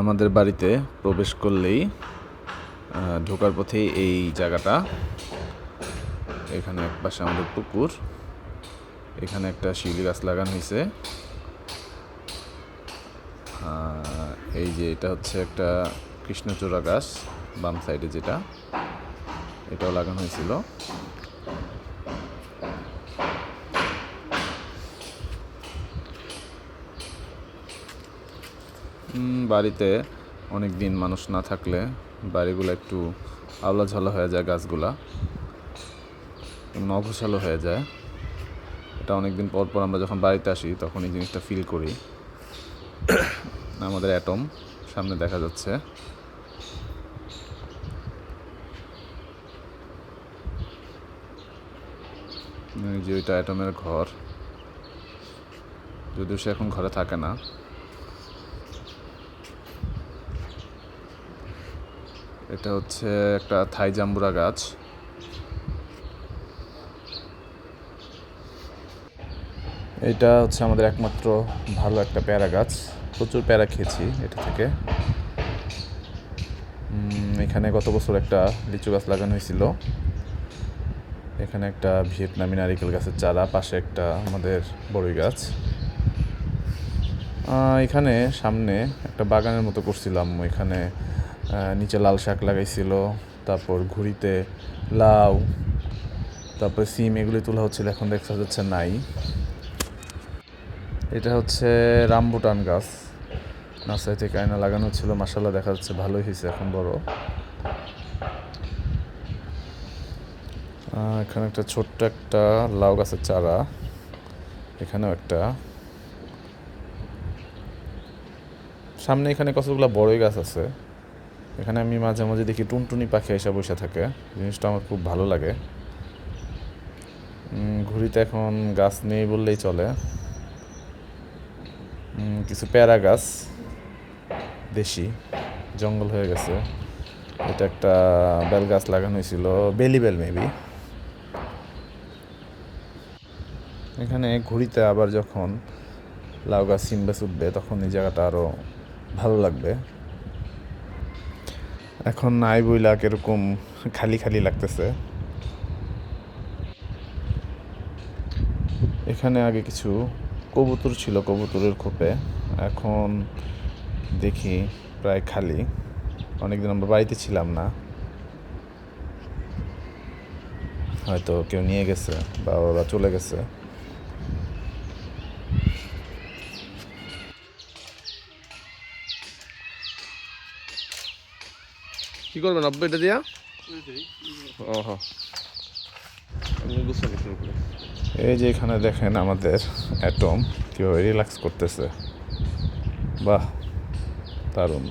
আমাদের বাড়িতে প্রবেশ করলেই ঢোকার পথেই এই জায়গাটা। এখানে এক পাশে আমাদের পুকুর, এখানে একটা শিউলি গাছ লাগানো হয়েছে এই যে এটা হচ্ছে একটা কৃষ্ণচূড়া গাছ, বাম সাইডে যেটা, এটাও লাগানো হয়েছিল বাড়িতে অনেক দিন মানুষ না থাকলে বাড়িগুলো একটু আওলা ঝালা হয়ে যায় গাছগুলা নঘোষালো হয়ে যায়। এটা অনেক দিন পর পর আমরা যখন বাড়িতে আসি, তখন এই জিনিসটা ফিল করি। আমাদের অ্যাটম সামনে দেখা যাচ্ছে। যে ওইটা অ্যাটমের ঘর। যদিও সে এখন ঘরে থাকে না। এটা হচ্ছে একটা থাই জাম্বুরা গাছ। এটা হচ্ছে আমাদের একমাত্র ভালো একটা প্যারা গাছ। প্রচুর প্যারা খেয়েছি এটা থেকে। এখানে গত বছর একটা লিচু গাছ লাগানো হয়েছিল। এখানে একটা ভিয়েতনামি নারিকেল গাছের চারা, পাশে একটা আমাদের বড়ই গাছ। এখানে সামনে একটা বাগানের মতো করছিলাম। এখানে নিচে লাল শাক লাগাইছিল, তারপর ঘুড়িতে লাউ, তারপর সিম, এগুলি তোলা হচ্ছিল, এখন দেখা যাচ্ছে নাই। এটা হচ্ছে রামবুটান গাছ। নার্সারি থেকে আয়না লাগানো ছিল মাসাল্লাহ দেখা যাচ্ছে ভালোই হয়েছে এখন বড়। এখানে একটা ছোট্ট একটা লাউ গাছের চারা, এখানেও একটা। সামনে এখানে কতগুলো বড়ই গাছ আছে। এখানে আমি মাঝে মাঝে দেখি টুনটুনি পাখি এসে বসে থাকে। জিনিসটা আমার খুব ভালো লাগে। ঘুড়িতে এখন গাছ নেই বললেই চলে। কিছু প্যারা গাছ, দেশি, জঙ্গল হয়ে গেছে। এটা একটা বেল গাছ লাগানো হয়েছিল, বেলি বেল মেবি। এখানে ঘুরিতে আবার যখন লাউ গাছ সিম গাছ উঠবে তখন এই জায়গাটা আরও ভালো লাগবে। এখন নাই বইলা কীরকম খালি খালি লাগতেছে। এখানে আগে কিছু কবুতর ছিল কবুতরের খোপে। এখন দেখি প্রায় খালি। অনেকদিন আমরা বাড়িতে ছিলাম না। হয়তো কেউ নিয়ে গেছে বা ওরা চলে গেছে। কি করবে নব্বই এটা দিয়া? ও এই যে এখানে দেখেন আমাদের অ্যাটম কীভাবে রিল্যাক্স করতেছে। বাহ, দারুণ।